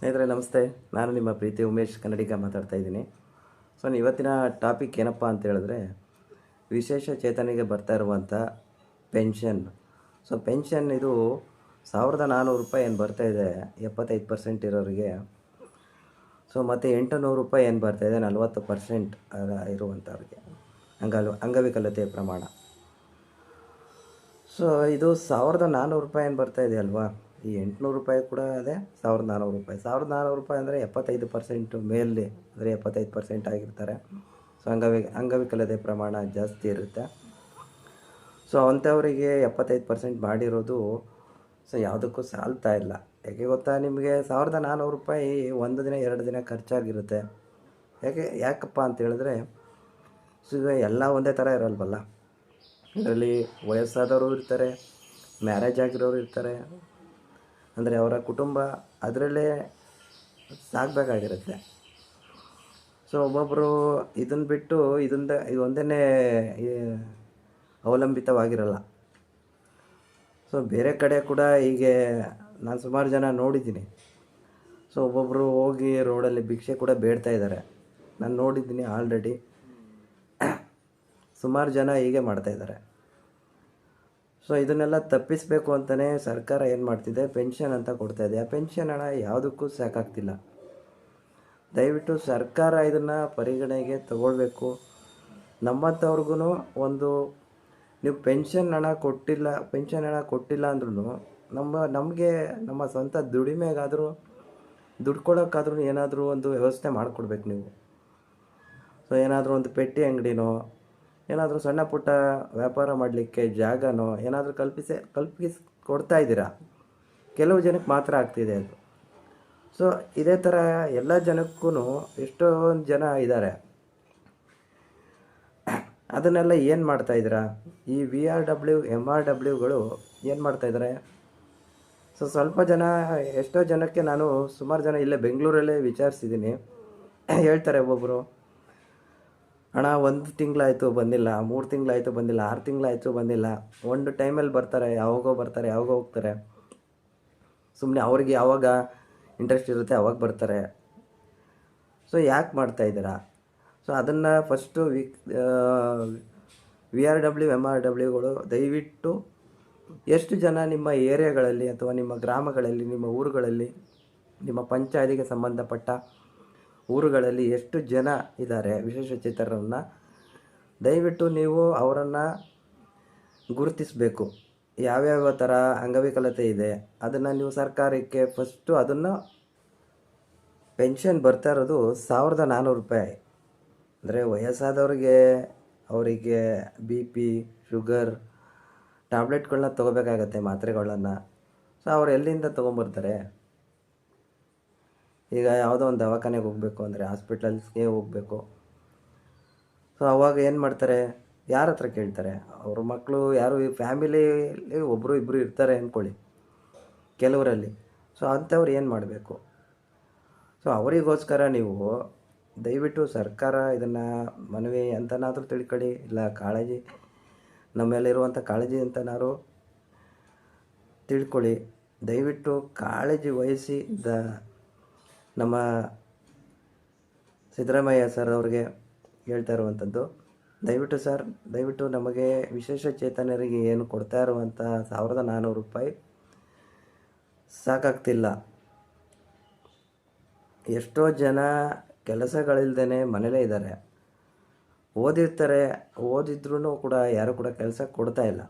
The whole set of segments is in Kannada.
ಸ್ನೇಹಿತರೆ, ನಮಸ್ತೆ. ನಾನು ನಿಮ್ಮ ಪ್ರೀತಿ ಉಮೇಶ್ ಕನ್ನಡಿಗ ಮಾತಾಡ್ತಾ ಇದ್ದೀನಿ. ಸೊ ಇವತ್ತಿನ ಟಾಪಿಕ್ ಏನಪ್ಪ ಅಂತ ಹೇಳಿದ್ರೆ, ವಿಶೇಷ ಚೇತನಿಗೆ ಬರ್ತಾ ಇರುವಂಥ ಪೆನ್ಷನ್. ಸೊ, ಪೆನ್ಷನ್ ಇದು ಸಾವಿರದ ನಾನ್ನೂರು ರೂಪಾಯಿ ಏನು ಬರ್ತಾ ಇದೆ, ಎಪ್ಪತ್ತೈದು ಪರ್ಸೆಂಟ್ ಇರೋರಿಗೆ. ಸೊ, ಮತ್ತು ಎಂಟು ನೂರು ರೂಪಾಯಿ ಏನು ಬರ್ತಾ ಇದೆ, ನಲವತ್ತು ಪರ್ಸೆಂಟ್ ಇರುವಂಥವ್ರಿಗೆ ಅಂಗಲ್ ಅಂಗವಿಕಲತೆಯ ಪ್ರಮಾಣ. ಸೊ, ಇದು ಸಾವಿರದ ನಾನ್ನೂರು ರೂಪಾಯಿ ಏನು ಬರ್ತಾ ಇದೆ ಅಲ್ವಾ? ಈ ಎಂಟುನೂರು ರೂಪಾಯಿ ಕೂಡ ಅದೇ ಸಾವಿರದ ನಾನ್ನೂರು ರೂಪಾಯಿ. ಸಾವಿರದ ನಾನ್ನೂರು ರೂಪಾಯಿ ಅಂದರೆ ಎಪ್ಪತ್ತೈದು ಪರ್ಸೆಂಟು ಮೇಲೆ ಅಂದರೆ ಎಪ್ಪತ್ತೈದು ಪರ್ಸೆಂಟ್ ಆಗಿರ್ತಾರೆ. ಸೊ ಅಂಗವಿ ಅಂಗವಿಕಲತೆ ಪ್ರಮಾಣ ಜಾಸ್ತಿ ಇರುತ್ತೆ. ಸೊ ಅಂಥವರಿಗೆ ಎಪ್ಪತ್ತೈದು ಪರ್ಸೆಂಟ್ ಮಾಡಿರೋದು ಸೊ ಯಾವುದಕ್ಕೂ ಸಾಲ್ತಾ ಇಲ್ಲ. ಯಾಕೆ ಗೊತ್ತಾ? ನಿಮಗೆ ಸಾವಿರದ ನಾನ್ನೂರು ರೂಪಾಯಿ ಒಂದು ದಿನ, ಎರಡು ದಿನ ಖರ್ಚಾಗಿರುತ್ತೆ. ಯಾಕೆ, ಯಾಕಪ್ಪ ಅಂತ ಹೇಳಿದ್ರೆ ಸೊ ಈಗ ಎಲ್ಲ ಒಂದೇ ಥರ ಇರಲ್ವಲ್ಲ? ಇದರಲ್ಲಿ ವಯಸ್ಸಾದವರು ಇರ್ತಾರೆ, ಮ್ಯಾರೇಜ್ ಆಗಿರೋರು ಇರ್ತಾರೆ ಅಂದರೆ ಅವರ ಕುಟುಂಬ ಅದರಲ್ಲೇ ಸಾಗಬೇಕಾಗಿರುತ್ತೆ ಸೊ ಒಬ್ಬೊಬ್ಬರು ಇದನ್ನು ಬಿಟ್ಟು ಇದೊಂದ ಇದು ಒಂದೇ ಅವಲಂಬಿತವಾಗಿರಲ್ಲ. ಸೊ ಬೇರೆ ಕಡೆ ಕೂಡ ಹೀಗೆ ನಾನು ಸುಮಾರು ಜನ ನೋಡಿದ್ದೀನಿ. ಸೊ ಒಬ್ಬೊಬ್ಬರು ಹೋಗಿ ರೋಡಲ್ಲಿ ಭಿಕ್ಷೆ ಕೂಡ ಬೇಡ್ತಾ ಇದ್ದಾರೆ. ನಾನು ನೋಡಿದ್ದೀನಿ ಆಲ್ರೆಡಿ ಸುಮಾರು ಜನ ಹೀಗೆ ಮಾಡ್ತಾ ಇದ್ದಾರೆ. ಸೊ ಇದನ್ನೆಲ್ಲ ತಪ್ಪಿಸಬೇಕು ಅಂತಲೇ ಸರ್ಕಾರ ಏನು ಮಾಡ್ತಿದೆ? ಪೆನ್ಷನ್ ಅಂತ ಕೊಡ್ತಾ ಇದೆ. ಆ ಪೆನ್ಷನ್ ಹಣ ಯಾವುದಕ್ಕೂ ಸಾಕಾಗ್ತಿಲ್ಲ. ದಯವಿಟ್ಟು ಸರ್ಕಾರ ಇದನ್ನು ಪರಿಗಣನೆಗೆ ತಗೊಳ್ಬೇಕು. ನಮ್ಮಂಥವ್ರಿಗೂ ಒಂದು ನೀವು ಪೆನ್ಷನ್ ಹಣ ಕೊಟ್ಟಿಲ್ಲ ಪೆನ್ಷನ್ ಹಣ ಕೊಟ್ಟಿಲ್ಲ ಅಂದ್ರೂ ನಮ್ಮ, ನಮಗೆ, ನಮ್ಮ ಸ್ವಂತ ದುಡಿಮೆಗಾದರೂ ದುಡ್ಡು ಕೊಡೋಕ್ಕಾದ್ರೂ ಏನಾದರೂ ಒಂದು ವ್ಯವಸ್ಥೆ ಮಾಡಿಕೊಡ್ಬೇಕು ನೀವು. ಸೊ ಏನಾದರೂ ಒಂದು ಪೆಟ್ಟಿ ಅಂಗಡಿನೋ ಏನಾದರೂ ಸಣ್ಣ ಪುಟ್ಟ ವ್ಯಾಪಾರ ಮಾಡಲಿಕ್ಕೆ ಜಾಗನೋ ಏನಾದರೂ ಕಲ್ಪಿಸಿ ಕಲ್ಪಿಸಿ ಕೊಡ್ತಾ ಇದ್ದೀರಾ? ಕೆಲವು ಜನಕ್ಕೆ ಮಾತ್ರ ಆಗ್ತಿದೆ ಅದು. ಸೊ ಇದೇ ಥರ ಎಲ್ಲ ಜನಕ್ಕೂ ಎಷ್ಟೊಂದು ಜನ ಇದ್ದಾರೆ. ಅದನ್ನೆಲ್ಲ ಏನು ಮಾಡ್ತಾ ಇದ್ದೀರಾ? ಈ V R W M R ಡಬ್ಲ್ಯೂಗಳು ಏನು ಮಾಡ್ತಾ ಇದ್ದಾರೆ? ಸೊ ಸ್ವಲ್ಪ ಜನ, ಎಷ್ಟೋ ಜನಕ್ಕೆ ನಾನು ಸುಮಾರು ಜನ ಇಲ್ಲೇ ಬೆಂಗಳೂರಲ್ಲೇ ವಿಚಾರಿಸಿದ್ದೀನಿ. ಹೇಳ್ತಾರೆ ಒಬ್ಬೊಬ್ಬರು ಹಣ ಒಂದು ತಿಂಗಳಾಯಿತು ಬಂದಿಲ್ಲ, ಮೂರು ತಿಂಗಳಾಯಿತು ಬಂದಿಲ್ಲ, ಆರು ತಿಂಗಳಾಯಿತು ಬಂದಿಲ್ಲ. ಒಂದು ಟೈಮಲ್ಲಿ ಬರ್ತಾರೆ, ಯಾವಾಗೋ ಬರ್ತಾರೆ, ಯಾವಾಗೋ ಹೋಗ್ತಾರೆ. ಸುಮ್ಮನೆ ಅವ್ರಿಗೆ ಯಾವಾಗ ಇಂಟ್ರೆಸ್ಟ್ ಇರುತ್ತೆ ಅವಾಗ ಬರ್ತಾರೆ. ಸೊ ಯಾಕೆ ಮಾಡ್ತಾ ಇದ್ದೀರಾ? ಸೊ ಅದನ್ನು first week V R W M R ಡಬ್ಲ್ಯೂಗಳು ದಯವಿಟ್ಟು ಎಷ್ಟು ಜನ ನಿಮ್ಮ ಏರಿಯಾಗಳಲ್ಲಿ ಅಥವಾ ನಿಮ್ಮ ಗ್ರಾಮಗಳಲ್ಲಿ, ನಿಮ್ಮ ಊರುಗಳಲ್ಲಿ, ನಿಮ್ಮ ಪಂಚಾಯತಿಗೆ ಸಂಬಂಧಪಟ್ಟ ಊರುಗಳಲ್ಲಿ ಎಷ್ಟು ಜನ ಇದ್ದಾರೆ? ವಿಶೇಷಚೇತನರನ್ನು ದಯವಿಟ್ಟು ನೀವು ಅವರನ್ನು ಗುರುತಿಸಬೇಕು. ಯಾವ್ಯಾವ ಥರ ಅಂಗವಿಕಲತೆ ಇದೆ, ಅದನ್ನು ನೀವು ಸರ್ಕಾರಕ್ಕೆ ಫಸ್ಟು ಅದನ್ನು ಪೆನ್ಷನ್ ಬರ್ತಾ ಇರೋದು ಸಾವಿರದ ನಾನ್ನೂರು ರೂಪಾಯಿ. ಅಂದರೆ ವಯಸ್ಸಾದವ್ರಿಗೆ, ಅವರಿಗೆ ಬಿ ಪಿ ಶುಗರ್ ಟ್ಯಾಬ್ಲೆಟ್ಗಳನ್ನ ತೊಗೋಬೇಕಾಗತ್ತೆ ಮಾತ್ರೆಗಳನ್ನು. ಸೊ ಅವ್ರು ಎಲ್ಲಿಂದ ತೊಗೊಂಬರ್ತಾರೆ? ಈಗ ಯಾವುದೋ ಒಂದು ದವಾಖಾನೆಗೆ ಹೋಗಬೇಕು ಅಂದರೆ ಹಾಸ್ಪಿಟಲ್ಸ್ಗೆ ಹೋಗಬೇಕು. ಸೊ ಅವಾಗ ಏನು ಮಾಡ್ತಾರೆ? ಯಾರ ಹತ್ರ ಕೇಳ್ತಾರೆ? ಅವ್ರ ಮಕ್ಕಳು ಯಾರು ಫ್ಯಾಮಿಲಿಯಲ್ಲಿ ಒಬ್ಬರು ಇಬ್ಬರು ಇರ್ತಾರೆ ಅಂದ್ಕೊಳ್ಳಿ ಕೆಲವರಲ್ಲಿ. ಸೊ ಅಂಥವ್ರು ಏನು ಮಾಡಬೇಕು? ಸೊ ಅವರಿಗೋಸ್ಕರ ನೀವು ದಯವಿಟ್ಟು ಸರ್ಕಾರ ಇದನ್ನು ಮನವಿ ಅಂತನಾದರೂ ತಿಳ್ಕೊಳ್ಳಿ, ಇಲ್ಲ ಕಾಳಜಿ ನಮ್ಮ ಮೇಲಿರುವಂಥ ಕಾಳಜಿ ಅಂತನಾದ್ರು ತಿಳ್ಕೊಳ್ಳಿ. ದಯವಿಟ್ಟು ಕಾಳಜಿ ವಹಿಸಿ ದ ನಮ್ಮ ಸಿದ್ದರಾಮಯ್ಯ ಸರ್ ಅವ್ರಿಗೆ ಹೇಳ್ತಾ ಇರುವಂಥದ್ದು. ದಯವಿಟ್ಟು ಸರ್, ದಯವಿಟ್ಟು ನಮಗೆ ವಿಶೇಷ ಚೇತನರಿಗೆ ಏನು ಕೊಡ್ತಾ ಇರುವಂಥ ಸಾವಿರದ ನಾನ್ನೂರು ರೂಪಾಯಿ ಸಾಕಾಗ್ತಿಲ್ಲ. ಎಷ್ಟೋ ಜನ ಕೆಲಸಗಳಿಲ್ದೇ ಮನೇಲೇ ಇದ್ದಾರೆ. ಓದಿರ್ತಾರೆ ಓದಿದ್ರೂ ಕೂಡ ಯಾರು ಕೂಡ ಕೆಲಸ ಕೊಡ್ತಾ ಇಲ್ಲ.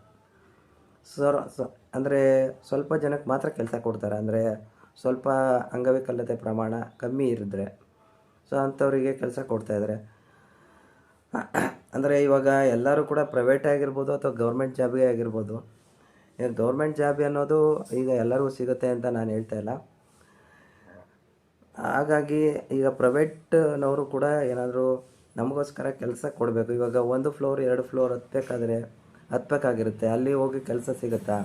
ಸರ್ ಅಂದರೆ ಸ್ವಲ್ಪ ಜನಕ್ಕೆ ಮಾತ್ರ ಕೆಲಸ ಕೊಡ್ತಾರೆ. ಅಂದರೆ ಸ್ವಲ್ಪ ಅಂಗವಿಕಲತೆ ಪ್ರಮಾಣ ಕಮ್ಮಿ ಇರಿದ್ರೆ, ಸೊ ಅಂಥವರಿಗೆ ಕೆಲಸ ಕೊಡ್ತಾಯಿದ್ದಾರೆ ಅಂದರೆ ಇವಾಗ ಎಲ್ಲರೂ ಕೂಡ ಪ್ರೈವೇಟ್ ಆಗಿರ್ಬೋದು ಅಥವಾ ಗೌರ್ಮೆಂಟ್ ಜಾಬೇ ಆಗಿರ್ಬೋದು. ಗೌರ್ಮೆಂಟ್ ಜಾಬ್ ಅನ್ನೋದು ಈಗ ಎಲ್ಲರಿಗೂ ಸಿಗುತ್ತೆ ಅಂತ ನಾನು ಹೇಳ್ತಾ ಇಲ್ಲ. ಹಾಗಾಗಿ ಈಗ ಪ್ರೈವೇಟ್ನವರು ಕೂಡ ಏನಾದರೂ ನಮಗೋಸ್ಕರ ಕೆಲಸ ಕೊಡಬೇಕು. ಇವಾಗ ಒಂದು ಫ್ಲೋರ್ ಎರಡು ಫ್ಲೋರ್ ಹತ್ತಬೇಕಾದ್ರೆ ಹತ್ಬೇಕಾಗಿರುತ್ತೆ. ಅಲ್ಲಿ ಹೋಗಿ ಕೆಲಸ ಸಿಗುತ್ತಾ?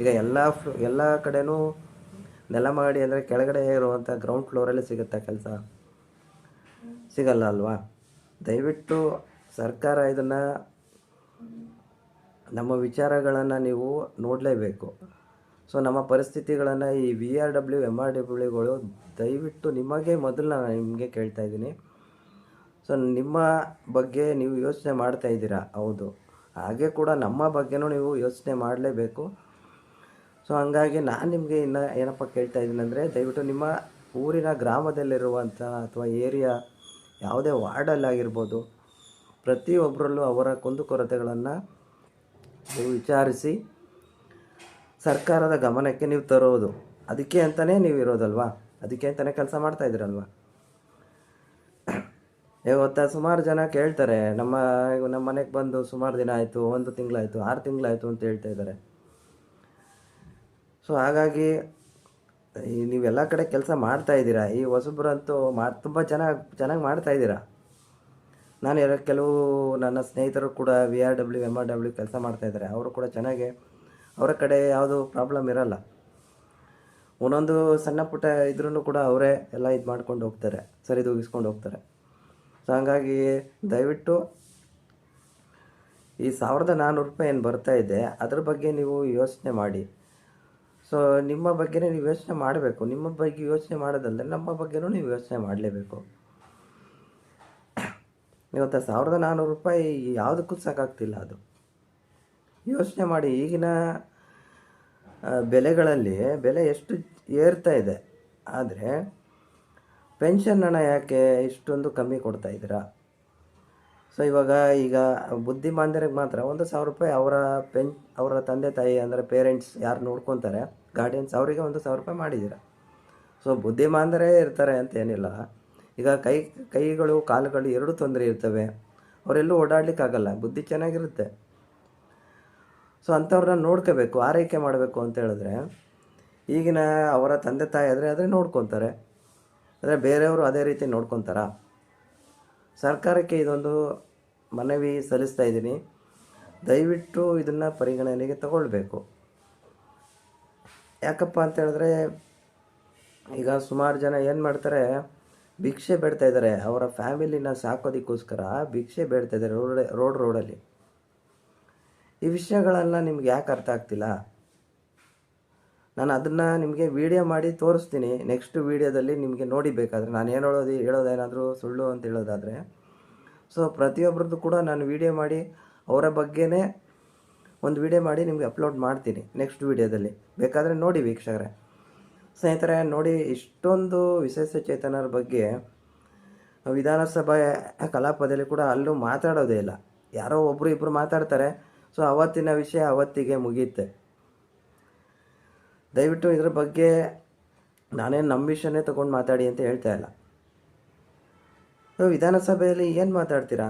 ಈಗ ಎಲ್ಲ ಫ್ಲೋ ಎಲ್ಲ ಕಡೆನೂ ನೆಲ ಮಾಡಿ ಅಂದರೆ ಕೆಳಗಡೆ ಇರುವಂಥ ಗ್ರೌಂಡ್ ಫ್ಲೋರಲ್ಲಿ ಸಿಗುತ್ತಾ ಕೆಲಸ? ಸಿಗಲ್ಲ ಅಲ್ವಾ? ದಯವಿಟ್ಟು ಸರ್ಕಾರ ಇದನ್ನು ನಮ್ಮ ವಿಚಾರಗಳನ್ನು ನೀವು ನೋಡಲೇಬೇಕು. ಸೊ ನಮ್ಮ ಪರಿಸ್ಥಿತಿಗಳನ್ನು ಈ V R W M R ಡಬ್ಲ್ಯೂಗಳು ದಯವಿಟ್ಟು ನಿಮಗೆ ಮೊದಲು ನಾನು ನಿಮಗೆ ಕೇಳ್ತಾ ಇದ್ದೀನಿ. ಸೊ ನಿಮ್ಮ ಬಗ್ಗೆ ನೀವು ಯೋಚನೆ ಮಾಡ್ತಾ ಇದ್ದೀರಾ? ಹೌದು. ಹಾಗೆ ಕೂಡ ನಮ್ಮ ಬಗ್ಗೆನೂ ನೀವು ಯೋಚನೆ ಮಾಡಲೇಬೇಕು. ಸೊ ಹಂಗಾಗಿ ನಾನು ನಿಮಗೆ ಇನ್ನು ಏನಪ್ಪ ಕೇಳ್ತಾ ಇದ್ದೀನಿ ಅಂದರೆ, ದಯವಿಟ್ಟು ನಿಮ್ಮ ಊರಿನ ಗ್ರಾಮದಲ್ಲಿರುವಂಥ ಅಥವಾ ಏರಿಯಾ ಯಾವುದೇ ವಾರ್ಡಲ್ಲಾಗಿರ್ಬೋದು ಪ್ರತಿಯೊಬ್ಬರಲ್ಲೂ ಅವರ ಕುಂದುಕೊರತೆಗಳನ್ನು ನೀವು ವಿಚಾರಿಸಿ, ಸರ್ಕಾರದ ಗಮನಕ್ಕೆ ನೀವು ತರೋದು. ಅದಕ್ಕೆ ಅಂತಲೇ ನೀವು ಇರೋದಲ್ವಾ? ಅದಕ್ಕೆ ಅಂತಲೇ ಕೆಲಸ ಮಾಡ್ತಾ ಇವತ್ತು ಇವತ್ತ ಸುಮಾರು ಜನ ಕೇಳ್ತಾರೆ, ನಮ್ಮ ನಮ್ಮ ಮನೆಗೆ ಬಂದು ಸುಮಾರು ದಿನ ಆಯಿತು, ಒಂದು ತಿಂಗಳಾಯಿತು, ಆರು ತಿಂಗಳಾಯಿತು ಅಂತ ಹೇಳ್ತಾ ಇದ್ದಾರೆ. ಸೊ ಹಾಗಾಗಿ ನೀವೆಲ್ಲ ಕಡೆ ಕೆಲಸ ಮಾಡ್ತಾ ಇದ್ದೀರಾ? ಈ ಹೊಸಬ್ರಂತೂ ಮಾ ತುಂಬ ಚೆನ್ನಾಗಿ ಚೆನ್ನಾಗಿ ಮಾಡ್ತಾ ಇದ್ದೀರಾ? ನಾನು ಯಾರೋ, ಕೆಲವು ನನ್ನ ಸ್ನೇಹಿತರು ಕೂಡ V R W M R W ಕೆಲಸ ಮಾಡ್ತಾ ಇದ್ದಾರೆ. ಅವರು ಕೂಡ ಚೆನ್ನಾಗಿ, ಅವರ ಕಡೆ ಯಾವುದು ಪ್ರಾಬ್ಲಮ್ ಇರಲ್ಲ. ಒಂದೊಂದು ಸಣ್ಣ ಪುಟ್ಟ ಇದ್ರೂ ಕೂಡ ಅವರೇ ಎಲ್ಲ ಇದು ಮಾಡ್ಕೊಂಡು ಹೋಗ್ತಾರೆ, ಸರಿದೂಗಿಸ್ಕೊಂಡು ಹೋಗ್ತಾರೆ. ಸೊ ಹಂಗಾಗಿ ದಯವಿಟ್ಟು ಈ ಸಾವಿರದ ನಾನ್ನೂರು ರೂಪಾಯಿ ಏನು ಬರ್ತಾ ಇದೆ, ಅದ್ರ ಬಗ್ಗೆ ನೀವು ಯೋಚನೆ ಮಾಡಿ. ಸೊ ನಿಮ್ಮ ಬಗ್ಗೆನೇ ನೀವು ಯೋಚನೆ ಮಾಡಬೇಕು. ನಿಮ್ಮ ಬಗ್ಗೆ ಯೋಚನೆ ಮಾಡೋದಲ್ಲದೆ ನಮ್ಮ ಬಗ್ಗೆನೂ ನೀವು ಯೋಚನೆ ಮಾಡಲೇಬೇಕು. ಇವತ್ತು ಸಾವಿರದ ನಾನ್ನೂರು ರೂಪಾಯಿ ಯಾವುದಕ್ಕೂ ಸಾಕಾಗ್ತಿಲ್ಲ ಅದು. ಯೋಚನೆ ಮಾಡಿ ಈಗಿನ ಬೆಲೆಗಳಲ್ಲಿ ಬೆಲೆ ಎಷ್ಟು ಏರ್ತಾ ಇದೆ. ಆದರೆ, ಪೆನ್ಷನ್ ಹಣ ಯಾಕೆ ಇಷ್ಟೊಂದು ಕಮ್ಮಿ ಕೊಡ್ತಾ ಇದ್ದೀರಾ? ಸೊ ಇವಾಗ ಈಗ ಬುದ್ಧಿಮಾಂದ್ಯರಿಗೆ ಮಾತ್ರ ಒಂದು ಸಾವಿರ ರೂಪಾಯಿ ಅವರ ಪೆನ್, ಅವರ ತಂದೆ ತಾಯಿ ಅಂದರೆ ಪೇರೆಂಟ್ಸ್ ಯಾರು ನೋಡ್ಕೊತಾರೆ ಗಾರ್ಡಿಯನ್ಸ್ ಅವರಿಗೆ ಒಂದು ಸಾವಿರ ರೂಪಾಯಿ ಮಾಡಿದ್ದೀರ. ಸೊ ಬುದ್ಧಿಮಾಂದರೇ ಇರ್ತಾರೆ ಅಂತ ಏನಿಲ್ಲ. ಈಗ ಕೈ, ಕೈಗಳು, ಕಾಲುಗಳು ಎರಡೂ ತೊಂದರೆ ಇರ್ತವೆ. ಅವರೆಲ್ಲೂ ಓಡಾಡಲಿಕ್ಕಾಗಲ್ಲ, ಬುದ್ಧಿ ಚೆನ್ನಾಗಿರುತ್ತೆ. ಸೊ ಅಂಥವ್ರನ್ನ ನೋಡ್ಕೋಬೇಕು, ಆರೈಕೆ ಮಾಡಬೇಕು ಅಂತ ಹೇಳಿದ್ರೆ, ಈಗಿನ ಅವರ ತಂದೆ ತಾಯಿ ಆದರೆ ಆದರೆ ನೋಡ್ಕೊತಾರೆ. ಅಂದರೆ ಬೇರೆಯವರು ಅದೇ ರೀತಿ ನೋಡ್ಕೊತಾರಾ? ಸರ್ಕಾರಕ್ಕೆ ಇದೊಂದು ಮನವಿ ಸಲ್ಲಿಸ್ತಾ ಇದ್ದೀನಿ. ದಯವಿಟ್ಟು ಇದನ್ನು ಪರಿಗಣನೆಗೆ ತಗೊಳ್ಬೇಕು. ಯಾಕಪ್ಪ ಅಂತ ಹೇಳಿದ್ರೆ, ಈಗ ಸುಮಾರು ಜನ ಏನು ಮಾಡ್ತಾರೆ, ಭಿಕ್ಷೆ ಬೇಡ್ತಾ ಇದ್ದಾರೆ. ಅವರ ಫ್ಯಾಮಿಲಿನ ಸಾಕೋದಕ್ಕೋಸ್ಕರ ಭಿಕ್ಷೆ ಬೇಡ್ತಾ ಇದ್ದಾರೆ ರೋಡ್ ರೋಡ್ ರೋಡಲ್ಲಿ. ಈ ವಿಷಯಗಳೆಲ್ಲ ನಿಮ್ಗೆ ಯಾಕೆ ಅರ್ಥ ಆಗ್ತಿಲ್ಲ? ನಾನು ಅದನ್ನು ನಿಮಗೆ ವಿಡಿಯೋ ಮಾಡಿ ತೋರಿಸ್ತೀನಿ. ನೆಕ್ಸ್ಟ್ ವಿಡಿಯೋದಲ್ಲಿ ನಿಮಗೆ ನೋಡಿ ಬೇಕಾದರೆ. ನಾನು ಏನು ಹೇಳೋದು, ಹೇಳೋದೇನಾದರೂ ಸುಳ್ಳು ಅಂತ ಹೇಳೋದಾದರೆ ಸೊ ಪ್ರತಿಯೊಬ್ಬರದ್ದು ಕೂಡ ನಾನು ವಿಡಿಯೋ ಮಾಡಿ ಅವರ ಬಗ್ಗೆನೇ ಒಂದು ವಿಡಿಯೋ ಮಾಡಿ ನಿಮಗೆ ಅಪ್ಲೋಡ್ ಮಾಡ್ತೀನಿ ನೆಕ್ಸ್ಟ್ ವಿಡಿಯೋದಲ್ಲಿ ಬೇಕಾದರೆ ನೋಡಿ ವೀಕ್ಷಕರೇ. ಸ್ನೇಹಿತರೆ, ನೋಡಿ ಇಷ್ಟೊಂದು ವಿಶೇಷ ಚೇತನರ ಬಗ್ಗೆ ವಿಧಾನಸಭೆ ಕಲಾಪದಲ್ಲಿ ಕೂಡ ಅಲ್ಲೂ ಮಾತಾಡೋದೇ ಇಲ್ಲ. ಯಾರೋ ಒಬ್ಬರು ಇಬ್ಬರು ಮಾತಾಡ್ತಾರೆ. ಸೊ ಅವತ್ತಿನ ವಿಷಯ ಅವತ್ತಿಗೆ ಮುಗಿಯುತ್ತೆ ದಯವಿಟ್ಟು ಇದರ ಬಗ್ಗೆ ನಾನೇನು ನಮ್ಮ ವಿಷಯನೇ ತೊಗೊಂಡು ಮಾತಾಡಿ ಅಂತ ಹೇಳ್ತಾ ಇಲ್ಲ. ಸೊ ವಿಧಾನಸಭೆಯಲ್ಲಿ ಏನು ಮಾತಾಡ್ತೀರಾ?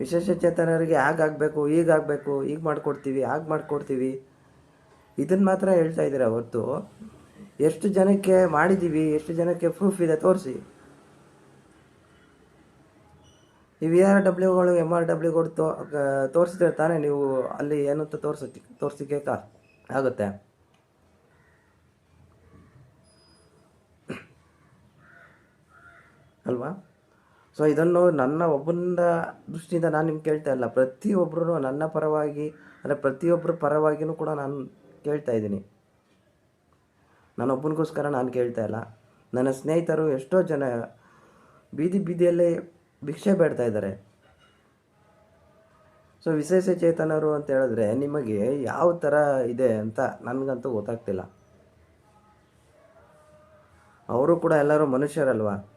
ವಿಶೇಷ ಚೇತನರಿಗೆ ಆಗಬೇಕು ಈಗಾಗಬೇಕು ಈಗ ಮಾಡಿಕೊಡ್ತೀವಿ ಆಗ ಮಾಡಿಕೊಡ್ತೀವಿ. ಇದನ್ನು ಮಾತ್ರ ಹೇಳ್ತಾ ಇದ್ದೀರಾ ಹೊರತು? ಎಷ್ಟು ಜನಕ್ಕೆ ಮಾಡಿದ್ದೀವಿ ಎಷ್ಟು ಜನಕ್ಕೆ ಪ್ರೂಫ್ ಇದೆ ತೋರಿಸಿ. ಈ ವಿ ಆರ್ ಡಬ್ಲ್ಯೂಗಳು ಎಂ ಆರ್ ಡಬ್ಲ್ಯೂಗಳು ತೋ ತೋರಿಸಿದ್ರೆ ತಾನೇ ನೀವು ಅಲ್ಲಿ ಏನಂತ ತೋರಿಸ ತೋರಿಸಿಕೆ ಕಾ ಆಗುತ್ತೆ. ಅಲ್ವಾ? ಸೊ ಇದನ್ನು ನನ್ನ ಒಬ್ಬನ ದೃಷ್ಟಿಯಿಂದ ನಾನು ನಿಮ್ಗೆ ಕೇಳ್ತಾ ಇಲ್ಲ. ಪ್ರತಿಯೊಬ್ಬರೂ ನನ್ನ ಪರವಾಗಿ, ಅಂದರೆ ಪ್ರತಿಯೊಬ್ಬರ ಪರವಾಗಿಯೂ ಕೂಡ ನಾನು ಕೇಳ್ತಾ ಇದ್ದೀನಿ. ನಾನೊಬ್ಬನಿಗೋಸ್ಕರ ನಾನು ಕೇಳ್ತಾ ಇಲ್ಲ. ನನ್ನ ಸ್ನೇಹಿತರು ಎಷ್ಟೋ ಜನ ಬೀದಿ ಬೀದಿಯಲ್ಲೇ ಭಿಕ್ಷೆ ಬೇಡ್ತಾ ಇದ್ದಾರೆ. ಸೊ ವಿಶೇಷ ಚೇತನರು ಅಂತ ಹೇಳಿದ್ರೆ ನಿಮಗೆ ಯಾವ ಥರ ಇದೆ ಅಂತ ನನಗಂತೂ ಗೊತ್ತಾಗ್ತಿಲ್ಲ. ಅವರು ಕೂಡ ಎಲ್ಲರೂ ಮನುಷ್ಯರಲ್ವಾ?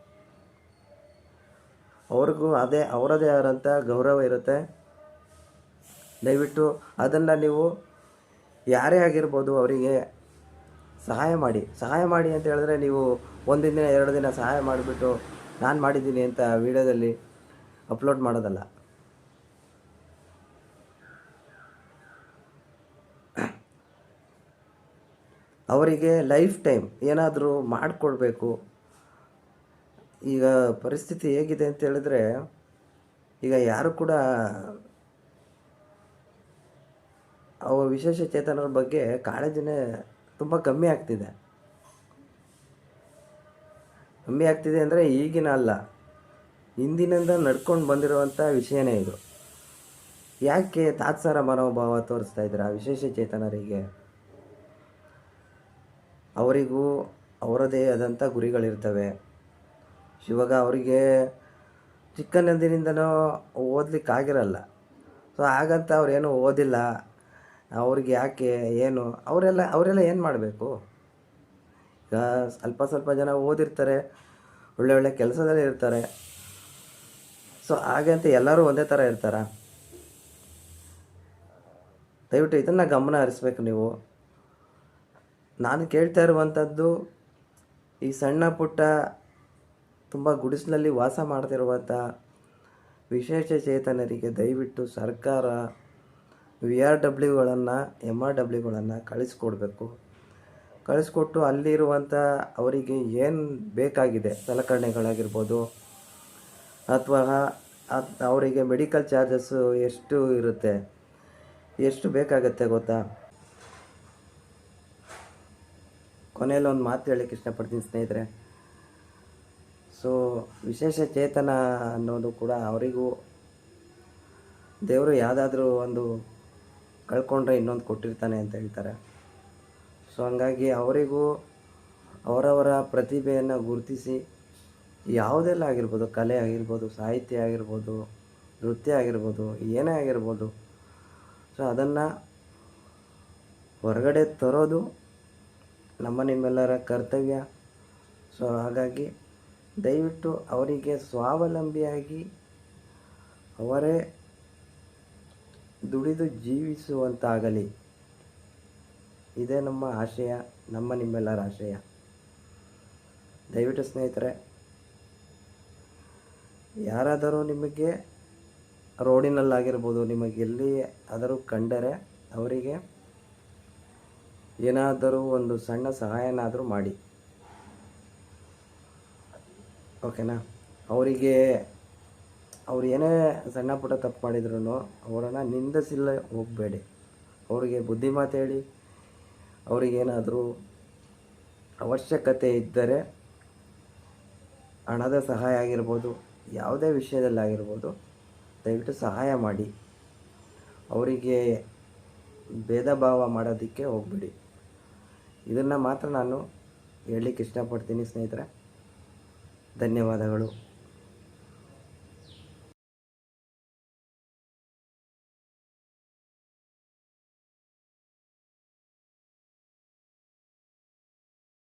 ಅವ್ರಿಗೂ ಅದೇ, ಅವರದೇ ಆದಂಥ ಗೌರವ ಇರುತ್ತೆ. ದಯವಿಟ್ಟು ಅದನ್ನು ನೀವು ಯಾರೇ ಆಗಿರ್ಬೋದು ಅವರಿಗೆ ಸಹಾಯ ಮಾಡಿ. ಸಹಾಯ ಮಾಡಿ ಅಂತ ಹೇಳಿದ್ರೆ ನೀವು ಒಂದು ದಿನ ಎರಡು ದಿನ ಸಹಾಯ ಮಾಡಿಬಿಟ್ಟು ನಾನು ಮಾಡಿದ್ದೀನಿ ಅಂತ ವಿಡಿಯೋದಲ್ಲಿ ಅಪ್ಲೋಡ್ ಮಾಡೋದಲ್ಲ. ಅವರಿಗೆ ಲೈಫ್ ಟೈಮ್ ಏನಾದರೂ ಮಾಡಿಕೊಡ್ಬೇಕು. ಈಗ ಪರಿಸ್ಥಿತಿ ಹೇಗಿದೆ ಅಂತ ಹೇಳಿದ್ರೆ, ಈಗ ಯಾರು ಕೂಡ ಅವ ವಿಶೇಷ ಚೇತನರ ಬಗ್ಗೆ ಕಾಳಜಿನೇ ತುಂಬ ಕಮ್ಮಿ ಆಗ್ತಿದೆ. ಕಮ್ಮಿ ಆಗ್ತಿದೆ ಅಂದರೆ ಈಗಿನ ಅಲ್ಲ, ಹಿಂದಿನಿಂದ ನಡ್ಕೊಂಡು ಬಂದಿರುವಂಥ ವಿಷಯನೇ ಇದು. ಯಾಕೆ ತಾತ್ಸಾರ ಮನೋಭಾವ ತೋರಿಸ್ತಾ ಇದ್ದೀರಾ ವಿಶೇಷ ಚೇತನರಿಗೆ? ಅವರಿಗೂ ಅವರದೇ ಆದಂಥ ಗುರಿಗಳಿರ್ತವೆ. ಇವಾಗ ಅವರಿಗೆ ಚಿಕ್ಕಂದಿನಿಂದನೂ ಓದ್ಲಿಕ್ಕೆ ಆಗಿರಲ್ಲ ಸೊ ಹಾಗಂತ ಅವ್ರೇನು ಓದಿಲ್ಲ. ಅವ್ರಿಗೆ ಯಾಕೆ, ಏನು, ಅವರೆಲ್ಲ ಅವರೆಲ್ಲ ಏನು ಮಾಡಬೇಕು? ಈಗ ಸ್ವಲ್ಪ ಸ್ವಲ್ಪ ಜನ ಓದಿರ್ತಾರೆ, ಒಳ್ಳೆ ಒಳ್ಳೆ ಕೆಲಸದಲ್ಲಿ ಇರ್ತಾರೆ. ಸೊ ಹಾಗೆ ಅಂತ ಎಲ್ಲರೂ ಒಂದೇ ಥರ ಇರ್ತಾರ? ದಯವಿಟ್ಟು ಇದನ್ನು ಗಮನ ಹರಿಸ್ಬೇಕು ನೀವು. ನಾನು ಕೇಳ್ತಾ ಇರುವಂಥದ್ದು ಈ ಸಣ್ಣ ಪುಟ್ಟ ತುಂಬ ಗುಡಿಸಿನಲ್ಲಿ ವಾಸ ಮಾಡ್ತಿರುವಂಥ ವಿಶೇಷ ಚೇತನರಿಗೆ ದಯವಿಟ್ಟು ಸರ್ಕಾರ ವಿ ಆರ್ ಡಬ್ಲ್ಯೂಗಳನ್ನು ಎಂ ಆರ್ ಡಬ್ಲ್ಯೂಗಳನ್ನು ಕಳಿಸ್ಕೊಡ್ಬೇಕು. ಕಳಿಸ್ಕೊಟ್ಟು ಅಲ್ಲಿರುವಂಥ ಅವರಿಗೆ ಏನು ಬೇಕಾಗಿದೆ, ಸಲಕರಣೆಗಳಾಗಿರ್ಬೋದು, ಅಥವಾ ಅವರಿಗೆ ಮೆಡಿಕಲ್ ಚಾರ್ಜಸ್ಸು ಎಷ್ಟು ಇರುತ್ತೆ, ಎಷ್ಟು ಬೇಕಾಗತ್ತೆ ಗೊತ್ತಾ? ಕೊನೆಯಲ್ಲಿ ಒಂದು ಮಾತು ಹೇಳಕ್ಕೆ ಇಷ್ಟಪಡ್ತೀನಿ ಸ್ನೇಹಿತರೆ. ಸೊ ವಿಶೇಷ ಚೇತನ ಅನ್ನೋದು ಕೂಡ ಅವರಿಗೂ ದೇವರು ಯಾವುದಾದ್ರೂ ಒಂದು ಕಳ್ಕೊಂಡ್ರೆ ಇನ್ನೊಂದು ಕೊಟ್ಟಿರ್ತಾನೆ ಅಂತ ಹೇಳ್ತಾರೆ. ಸೊ ಹಂಗಾಗಿ ಅವರಿಗೂ ಅವರವರ ಪ್ರತಿಭೆಯನ್ನು ಗುರುತಿಸಿ ಯಾವುದೆಲ್ಲ ಆಗಿರ್ಬೋದು, ಕಲೆ ಆಗಿರ್ಬೋದು, ಸಾಹಿತ್ಯ ಆಗಿರ್ಬೋದು, ನೃತ್ಯ ಆಗಿರ್ಬೋದು, ಏನೇ ಆಗಿರ್ಬೋದು ಸೊ ಅದನ್ನು ಹೊರಗಡೆ ತರೋದು ನಮ್ಮ ನಿಮ್ಮೆಲ್ಲರ ಕರ್ತವ್ಯ. ಸೊ ಹಾಗಾಗಿ ದಯವಿಟ್ಟು ಅವರಿಗೆ ಸ್ವಾವಲಂಬಿಯಾಗಿ ಅವರೇ ದುಡಿದು ಜೀವಿಸುವಂತಾಗಲಿ. ಇದೇ ನಮ್ಮ ಆಶಯ, ನಮ್ಮ ನಿಮ್ಮೆಲ್ಲರ ಆಶಯ. ದಯವಿಟ್ಟು ಸ್ನೇಹಿತರೆ, ಯಾರಾದರೂ ನಿಮಗೆ ರೋಡಿನಲ್ಲಾಗಿರ್ಬೋದು, ನಿಮಗೆ ಎಲ್ಲಿ ಆದರೂ ಕಂಡರೆ ಅವರಿಗೆ ಏನಾದರೂ ಒಂದು ಸಣ್ಣ ಸಹಾಯನಾದರೂ ಮಾಡಿ. ಓಕೆನಾ? ಅವರಿಗೆ ಅವ್ರು ಏನೇ ಸಣ್ಣ ಪುಟ್ಟ ತಪ್ಪು ಮಾಡಿದ್ರು ಅವರನ್ನು ನಿಂದಿಸಿಲ್ಲ, ಹೋಗಬೇಡಿ. ಅವರಿಗೆ ಬುದ್ಧಿ ಹೇಳಿ ಅವರಿಗೇನಾದರೂ ಅವಶ್ಯಕತೆ ಇದ್ದರೆ ಹಣದ ಸಹಾಯ ಆಗಿರ್ಬೋದು, ಯಾವುದೇ ವಿಷಯದಲ್ಲಾಗಿರ್ಬೋದು ದಯವಿಟ್ಟು ಸಹಾಯ ಮಾಡಿ. ಅವರಿಗೆ ಭೇದ ಭಾವ ಮಾಡೋದಕ್ಕೆ ಹೋಗ್ಬಿಡಿ. ಇದನ್ನು ಮಾತ್ರ ನಾನು ಹೇಳಲಿಕ್ಕೆ ಇಷ್ಟಪಡ್ತೀನಿ ಸ್ನೇಹಿತರೆ. ಧನ್ಯವಾದಗಳು.